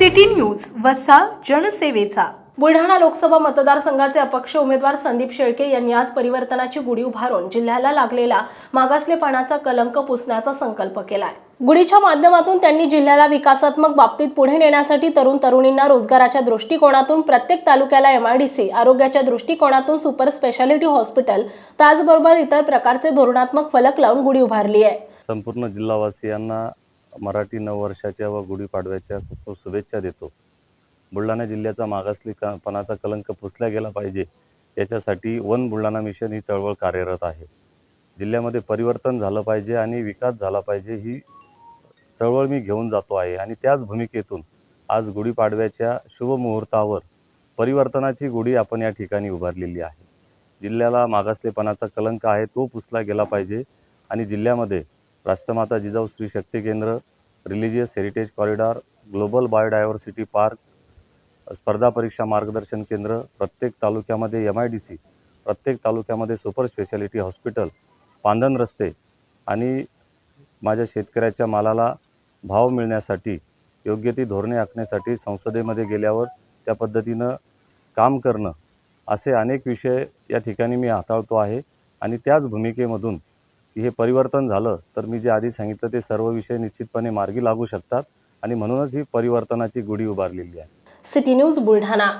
City news वसा जनसेवेचा. बुलढाणा लोकसभा मतदारसंघाचे अपक्ष उमेदवार संदीप शेळके यांनी आज परिवर्तनाची गुढी उभारून जिल्ह्याला लागलेला मागासलेपणाचा कलंक पुसण्याचा संकल्प केलाय. गुढीच्या माध्यमातून त्यांनी जिल्ह्याला विकासात्मक बाबतीत पुढे नेण्यासाठी तरुण तरुणींना रोजगाराच्या दृष्टिकोनातून प्रत्येक तालुक्याला एमआयडीसी आरोग्याच्या दृष्टिकोनातून सुपर स्पेशालिटी हॉस्पिटल त्याचबरोबर इतर प्रकारचे धोरणात्मक फलक लावून गुढी उभारली आहे. संपूर्ण जिल्हावासियांना मराठी नववर्षाच्या व गुढीपाडव्याच्या खूप खूप शुभेच्छा देतो. बुलढाणा जिल्ह्याचा मागासलेपणाचा कलंक पुसला गेला पाहिजे. याच्यासाठी वन बुलढाणा मिशन ही चळवळ कार्यरत आहे. जिल्ह्यामध्ये परिवर्तन झालं पाहिजे आणि विकास झाला पाहिजे ही चळवळ मी घेऊन जातो आहे. आणि त्याच भूमिकेतून आज गुढीपाडव्याच्या शुभमुहूर्तावर परिवर्तनाची गुढी आपण या ठिकाणी उभारलेली आहे. जिल्ह्याला मागासलेपणाचा कलंक आहे तो पुसला गेला पाहिजे. आणि जिल्ह्यामध्ये राष्ट्रमाता जिजाऊ स्त्री शक्ती केंद्र religious heritage corridor global biodiversity park स्पर्धा परीक्षा मार्गदर्शन केंद्र प्रत्येक तालुक्यामध्ये एम आय डी सी प्रत्येक तालुक्यामध्ये सुपर स्पेशालिटी हॉस्पिटल पांधन रस्ते आणि माझ्या शेतकऱ्याच्या मालाला भाव मिळण्यासाठी योग्य ती धोरणे आखण्यासाठी संसदेमध्ये गेल्यावर त्या पद्धतीनं काम करणं असे अनेक विषय या ठिकाणी मी हाताळतो आहे आणि त्याच भूमिकेमधून की हे परिवर्तन झालं तर मी जे आधी सांगितलं ते सर्व विषय निश्चितपणे मार्गी लागू शकतात आणि म्हणूनच ही परिवर्तनाची गुढी उभारलेली आहे. City news Buldhana.